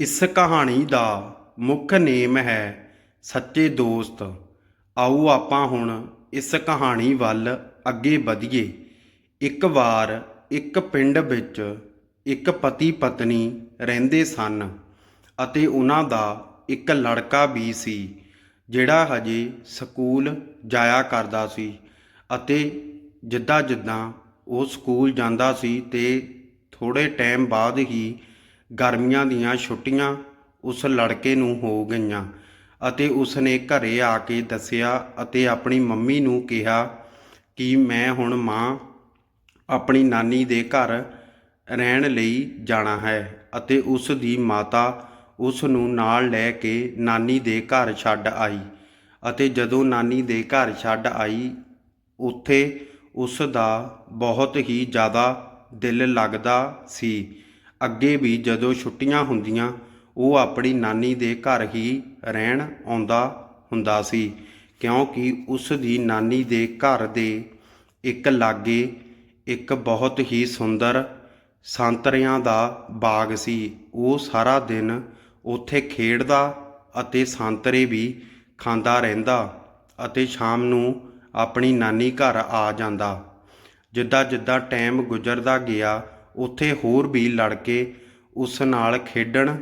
ਇਸ ਕਹਾਣੀ ਦਾ ਮੁੱਖ ਨੇਮ ਹੈ ਸੱਚੇ ਦੋਸਤ। ਆਓ ਆਪਾਂ ਹੁਣ ਇਸ ਕਹਾਣੀ ਵੱਲ ਅੱਗੇ ਵਧੀਏ। ਇੱਕ ਵਾਰ ਇੱਕ ਪਿੰਡ ਵਿੱਚ ਇੱਕ ਪਤੀ ਪਤਨੀ ਰਹਿੰਦੇ ਸਨ ਅਤੇ ਉਹਨਾਂ ਦਾ ਇੱਕ ਲੜਕਾ ਵੀ ਸੀ, ਜਿਹੜਾ ਹਜੇ ਸਕੂਲ ਜਾਇਆ ਕਰਦਾ ਸੀ ਅਤੇ ਜਿੱਦਾਂ ਜਿੱਦਾਂ ਉਹ ਸਕੂਲ ਜਾਂਦਾ ਸੀ ਤੇ ਥੋੜੇ ਟਾਈਮ ਬਾਅਦ ਹੀ ਗਰਮੀਆਂ ਦੀਆਂ ਛੁੱਟੀਆਂ ਉਸ ਲੜਕੇ ਨੂੰ ਹੋ ਗਈਆਂ ਅਤੇ ਉਸ ਨੇ ਘਰੇ ਆ ਕੇ ਦੱਸਿਆ ਅਤੇ ਆਪਣੀ ਮੰਮੀ ਨੂੰ ਕਿਹਾ ਕਿ ਮੈਂ ਹੁਣ ਮਾਂ ਆਪਣੀ ਨਾਨੀ ਦੇ ਘਰ ਰਹਿਣ ਲਈ ਜਾਣਾ ਹੈ ਅਤੇ ਉਸ ਦੀ ਮਾਤਾ ਉਸ ਨੂੰ ਨਾਲ ਲੈ ਕੇ ਨਾਨੀ ਦੇ ਘਰ ਛੱਡ ਆਈ ਅਤੇ ਜਦੋਂ ਨਾਨੀ ਦੇ ਘਰ ਛੱਡ ਆਈ, ਉੱਥੇ ਉਸ ਦਾ ਬਹੁਤ ਹੀ ਜ਼ਿਆਦਾ ਦਿਲ ਲੱਗਦਾ ਸੀ। ਅੱਗੇ ਵੀ ਜਦੋਂ ਛੁੱਟੀਆਂ ਹੁੰਦੀਆਂ, ਉਹ ਆਪਣੀ ਨਾਨੀ ਦੇ ਘਰ ਹੀ ਰਹਿਣ ਆਉਂਦਾ ਹੁੰਦਾ ਸੀ, ਕਿਉਂਕਿ ਉਸ ਦੀ ਨਾਨੀ ਦੇ ਘਰ ਦੇ ਇੱਕ ਲਾਗੇ ਇੱਕ ਬਹੁਤ ਹੀ ਸੁੰਦਰ ਸੰਤਰਿਆਂ ਦਾ ਬਾਗ ਸੀ। ਉਹ ਸਾਰਾ ਦਿਨ ਉੱਥੇ ਖੇਡਦਾ ਅਤੇ ਸੰਤਰੇ ਵੀ ਖਾਂਦਾ ਰਹਿੰਦਾ ਅਤੇ ਸ਼ਾਮ ਨੂੰ ਆਪਣੀ ਨਾਨੀ ਘਰ ਆ ਜਾਂਦਾ। ਜਿੱਦਾਂ ਜਿੱਦਾਂ ਟਾਈਮ ਗੁਜ਼ਰਦਾ ਗਿਆ ਉੱਥੇ ਹੋਰ ਵੀ ਲੜਕੇ ਉਸ ਨਾਲ ਖੇਡਣ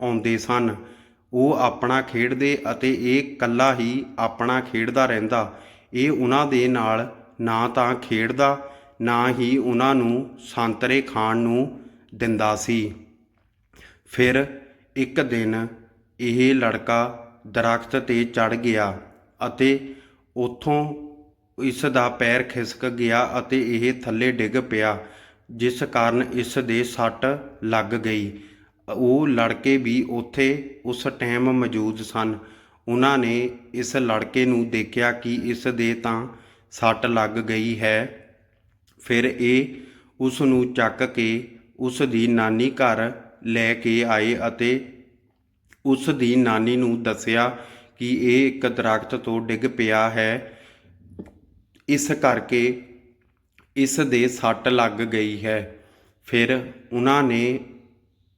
ਆਉਂਦੇ ਸਨ। ਉਹ ਆਪਣਾ ਖੇਡਦੇ ਅਤੇ ਇਹ ਇਕੱਲਾ ਹੀ ਆਪਣਾ ਖੇਡਦਾ ਰਹਿੰਦਾ। ਇਹ ਉਹਨਾਂ ਦੇ ਨਾਲ ਨਾ ਤਾਂ ਖੇਡਦਾ, ਨਾ ਹੀ ਉਹਨਾਂ ਨੂੰ ਸੰਤਰੇ ਖਾਣ ਨੂੰ ਦਿੰਦਾ ਸੀ। ਫਿਰ ਇੱਕ ਦਿਨ ਇਹ ਲੜਕਾ ਦਰਖਤ ਤੇ ਚੜ ਗਿਆ ਅਤੇ ਉੱਥੋਂ ਇਸ ਦਾ ਪੈਰ ਖਿਸਕ ਗਿਆ ਅਤੇ ਇਹ ਥੱਲੇ ਡਿੱਗ ਪਿਆ। ਜਿਸ ਕਾਰਨ ਇਸ ਦੇ ਸੱਟ ਲੱਗ ਗਈ। ਉਹ ਲੜਕੇ ਵੀ ਉੱਥੇ ਉਸ ਟਾਈਮ ਮੌਜੂਦ ਸਨ। ਉਹਨਾਂ ਨੇ ਇਸ ਲੜਕੇ ਨੂੰ ਦੇਖਿਆ ਕਿ ਇਸ ਦੇ ਤਾਂ ਸੱਟ ਲੱਗ ਗਈ ਹੈ। ਫਿਰ ਇਹ ਉਸ ਨੂੰ ਚੱਕ ਕੇ ਉਸ ਦੀ ਨਾਨੀ ਘਰ ਲੈ ਕੇ ਆਏ ਅਤੇ ਉਸ ਦੀ ਨਾਨੀ ਨੂੰ ਦੱਸਿਆ ਕਿ ਇਹ ਇੱਕ ਦਰਖਤ ਤੋਂ ਡਿੱਗ ਪਿਆ ਹੈ। ਇਸ ਕਰਕੇ ਇਸ ਦੇ ਸੱਟ ਲੱਗ ਗਈ ਹੈ। ਫਿਰ ਉਹਨਾਂ ਨੇ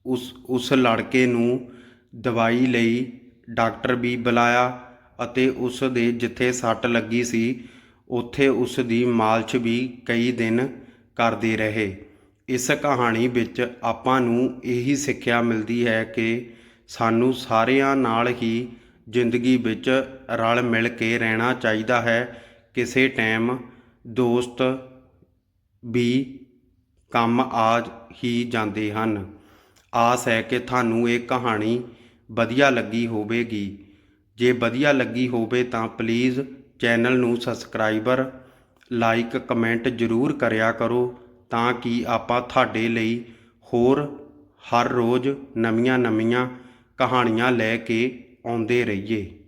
ਉਸ ਉਸ ਲੜਕੇ ਨੂੰ ਦਵਾਈ ਲਈ ਡਾਕਟਰ ਵੀ ਬੁਲਾਇਆ ਅਤੇ ਉਸ ਦੇ ਜਿੱਥੇ ਸੱਟ ਲੱਗੀ ਸੀ, ਉੱਥੇ ਉਸ ਦੀ ਮਾਲਸ਼ ਵੀ ਕਈ ਦਿਨ ਕਰਦੇ ਰਹੇ। ਇਸ ਕਹਾਣੀ ਵਿੱਚ ਆਪਾਂ ਨੂੰ ਇਹੀ ਸਿੱਖਿਆ ਮਿਲਦੀ ਹੈ ਕਿ ਸਾਨੂੰ ਸਾਰਿਆਂ ਨਾਲ ਹੀ ਜ਼ਿੰਦਗੀ ਵਿੱਚ ਰਲ ਮਿਲ ਕੇ ਰਹਿਣਾ ਚਾਹੀਦਾ ਹੈ। ਕਿਸੇ ਟਾਈਮ ਦੋਸਤ ਵੀ ਕੰਮ ਆ ਹੀ ਜਾਂਦੇ ਹਨ। ਆਸ ਹੈ ਕਿ ਤੁਹਾਨੂੰ ਇਹ ਕਹਾਣੀ ਵਧੀਆ ਲੱਗੀ ਹੋਵੇਗੀ। ਜੇ ਵਧੀਆ ਲੱਗੀ ਹੋਵੇ ਤਾਂ ਪਲੀਜ਼ ਚੈਨਲ ਨੂੰ ਸਬਸਕ੍ਰਾਈਬਰ, ਲਾਈਕ, ਕਮੈਂਟ ਜ਼ਰੂਰ ਕਰਿਆ ਕਰੋ ਤਾਂ ਕਿ ਆਪਾਂ ਤੁਹਾਡੇ ਲਈ ਹੋਰ ਹਰ ਰੋਜ਼ ਨਵੀਆਂ ਨਵੀਆਂ ਕਹਾਣੀਆਂ ਲੈ ਕੇ ਆਉਂਦੇ ਰਹੀਏ।